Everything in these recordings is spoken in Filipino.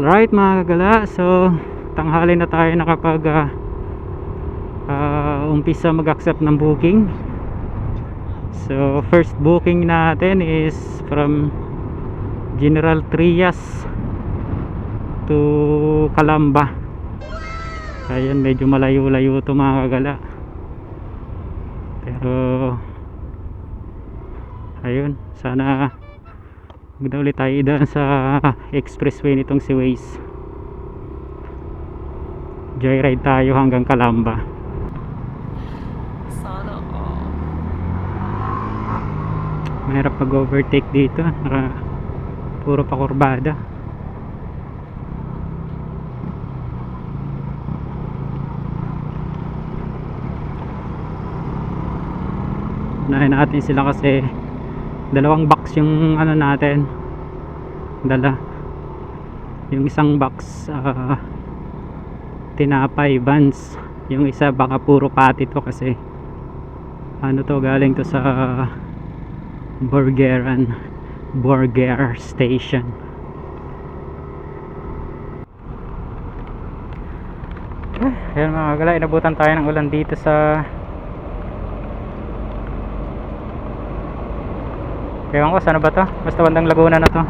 Alright mga kagala, so tanghali na tayo nakapag ah, ah, umpisa mag-accept ng booking. So first booking natin is from General Trias to Calamba. Ayan, medyo malayo-layo to mga kagala. Pero ayun, sana Na ulit tayo idaan sa expressway nitong si Waze. Joyride tayo hanggang Calamba. Sana all. Mahirap mag-overtake dito. Naka, puro pa kurbada. Unahin natin sila kasi dalawang box yung ano natin. Dala. Yung isang box ah, tinapay vans yung isa baka puro pati to kasi ano to galing to sa burgeran burger station. Ayan mga gala, inabutan tayo ng ulan dito sa Ewan ko, sana ba to? Basta bandang Laguna na to.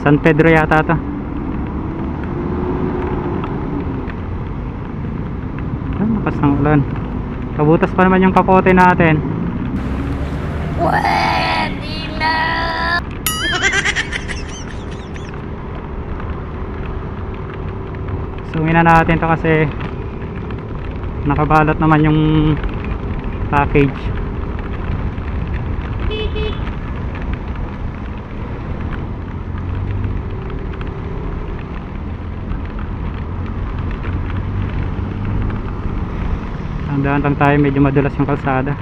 San Pedro yata to. Ah, lakas ng ulan. Kabutas pa naman yung kapote natin. Pwede na! Sumin na natin to kasi nakabalot naman yung package. Tandaan lang tayo medyo madulas yung kalsada.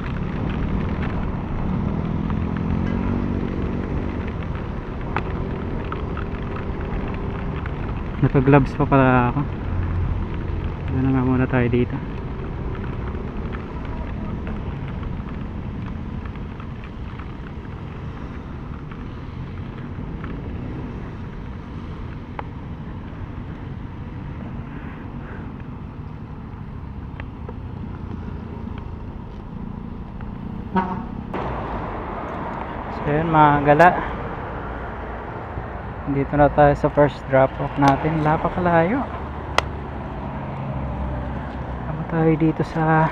Naka-gloves pa pala ako. Ano nga muna tayo dito. So mga gala. Dito na tayo sa first drop off natin. Lapakalayo. Tama tayo dito sa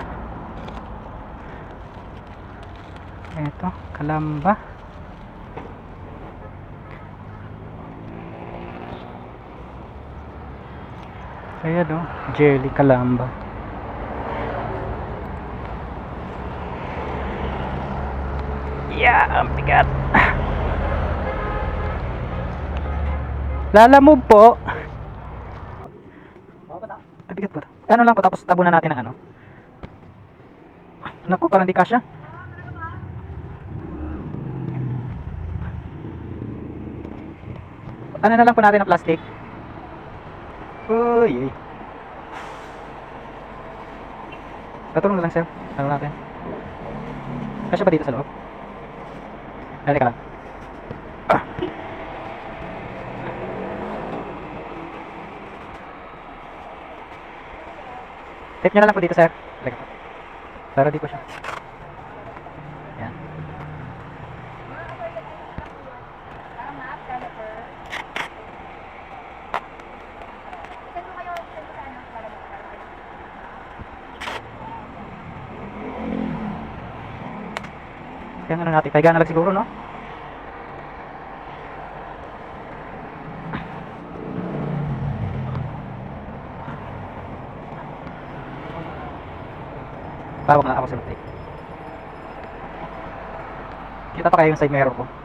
eto, Kalamba. Ayan o, Jelly Kalamba. Yeah, ang bigat. Lala move po. Ang bigat ba? Ano lang po tapos tabunan natin ng ano? Naku, parang di kasya. Ano na lang po natin ng plastic? Uy, uy. Katulong na lang sir. Ano natin? Kasya ba dito sa loob? Halika lang. Ah. Tape nyo na lang po dito, sir. Para di ko siya. Kaya ano natin, kaya na lang siguro, no? Tawag na ako sa tape. Kita pa kayo yung side mirror ko.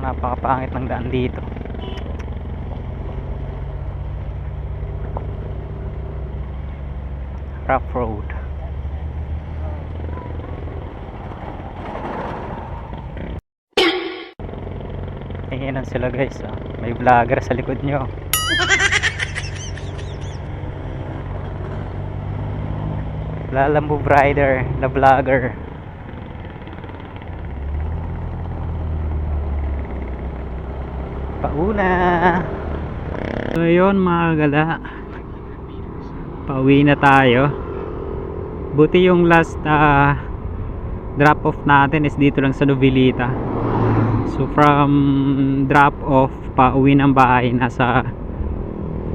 Napakapangit ng daan dito. Rough road. Tinginan sila guys ah. May vlogger sa likod nyo. Lalamove rider na vlogger Pauna So yun mga gala. Pauwi na tayo. Buti yung last ah, drop off natin is dito lang sa Novelita So from drop off pa uwi ng bahay nasa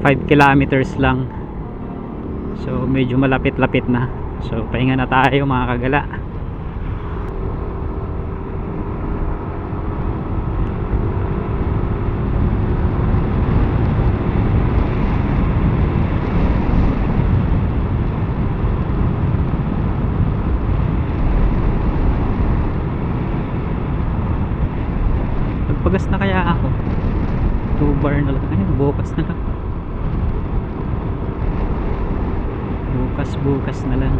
5 kilometers lang. So medyo malapit-lapit na. So pahinga na tayo mga kagala Magpagas na kaya ako? 2 bar na lang. Ayun, bukas na lang. Bukas bukas na lang